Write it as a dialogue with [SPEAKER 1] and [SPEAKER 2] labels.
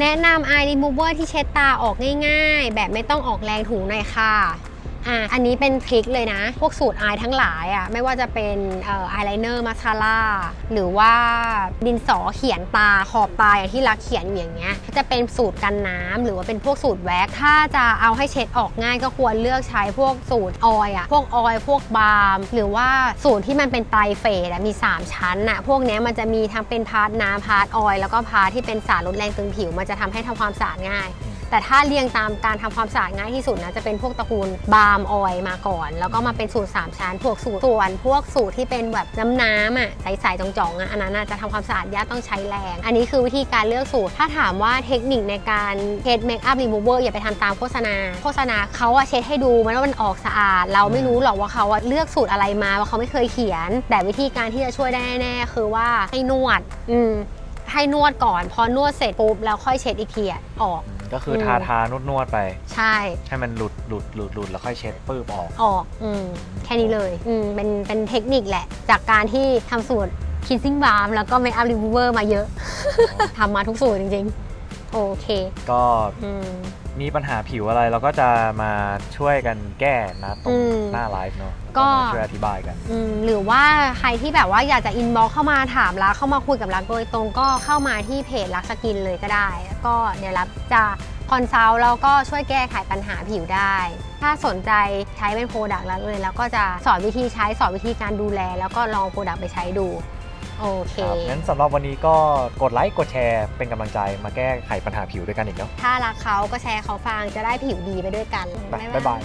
[SPEAKER 1] แนะนำไอรีมูเวอร์ที่เช็ดตาออกง่ายๆ แบบไม่ต้องออกแรงถูหน่อยค่ะ อะอันนี้เป็นทริคเลยนะ พวกสูตรอายทั้งหลายอะไม่ว่าจะเป็นเอ่ออายไลเนอร์มาสคาร่าหรือว่าดินสอเขียนตาขอบตาอย่างที่รักเขียนอยู่อย่างเงี้ยจะเป็นสูตรกันน้ำหรือว่าเป็นพวกสูตรแว็กซ์ถ้าจะเอาให้เช็ดออกง่ายก็ควรเลือกใช้พวกสูตรออยอะพวกออยพวกบาล์มหรือว่าสูตรที่มันเป็นไตรเฟสอะมี 3 ชั้นอะพวกเนี้ยมันจะมีทั้งเป็นพาร์ทน้ำพาร์ทออยแล้วก็พาร์ทที่เป็นสารลดแรงตึงผิวมันจะทำให้ทำความสะอาดง่าย แต่ถ้าเรียงตามการทำความสะอาดง่ายที่สุดนะจะเป็นพวกตระกูลบาล์มออยมาก่อน แล้วก็มาเป็นสูตร 3 ชั้นพวกสูตรส่วนพวกสูตรที่เป็นแบบน้ำน้ำอะใสๆจ่องๆอะอันนั้นจะทำความสะอาดยากต้องใช้แรง อันนี้คือวิธีการเลือกสูตร ถ้าถามว่าเทคนิคในการเช็ดเมคอัพรีมูเวอร์อย่าไปทำตามโฆษณา โฆษณาเขาอะเช็ดให้ดูมันว่ามันออกสะอาด เราไม่รู้หรอกว่าเขาอะเลือกสูตรอะไรมาว่าเขาไม่เคยเขียน แต่วิธีการที่จะช่วยได้แน่คือว่าให้นวด อืมให้นวดก่อน พอนวดเสร็จปุ๊บแล้วค่อยเช็ดอีกทีออก
[SPEAKER 2] ก็คือ
[SPEAKER 1] ม
[SPEAKER 2] ทาทานวดนวดๆไป
[SPEAKER 1] ใช่
[SPEAKER 2] ให้มันหลุดหลุดหลุดหลุดแล้วค่อยเช็ดปื้บออก
[SPEAKER 1] ออกอืมแค่นี้เลยอืมเป็นเป็นเทคนิคแหละ จากการที่ทำสูตร kissing balm แล้วก็ make up remover มาเยอะ ทำมาทุกสูตรจริงๆ โอเค
[SPEAKER 2] ก็
[SPEAKER 1] อืม
[SPEAKER 2] มีปัญหาผิวอะไรเราก็จะมาช่วยกันแก้นะตร
[SPEAKER 1] อื
[SPEAKER 2] ง
[SPEAKER 1] ม
[SPEAKER 2] หน้าไลฟ์เนาะ
[SPEAKER 1] ก็
[SPEAKER 2] มาช่วยอธิบายกัน
[SPEAKER 1] อืมหรือว่าใครที่แบบว่าอยากจะอินบ็อกเข้ามาถามรักเข้ามาคุยกับรักโดยตรงก็เข้ามาที่เพจรักสกินเลยก็ได้ก็เดี๋ยวรักจะคอนซัลท์แล้วก็ช่วยแก้ไขปัญหาผิวได้ ถ้าสนใจใช้เป็นโปรดักต์รักเลย แล้วก็จะสอนวิธีใช้สอนวิธีการดูแล แล้วก็ลองโปรดักต์ไปใช้ดู โอเค
[SPEAKER 2] ครับงั้นสำหรับวันนี้ก็กดไลค์กดแชร์เป็นกำลังใจมาแก้ไขปัญหาผิวด้วยกันอีกเนาะ
[SPEAKER 1] ถ้ารักเขาก็แชร์เขาฟังจะได้ผิวดีไปด้วยกัน
[SPEAKER 2] ไปบ๊ายบาย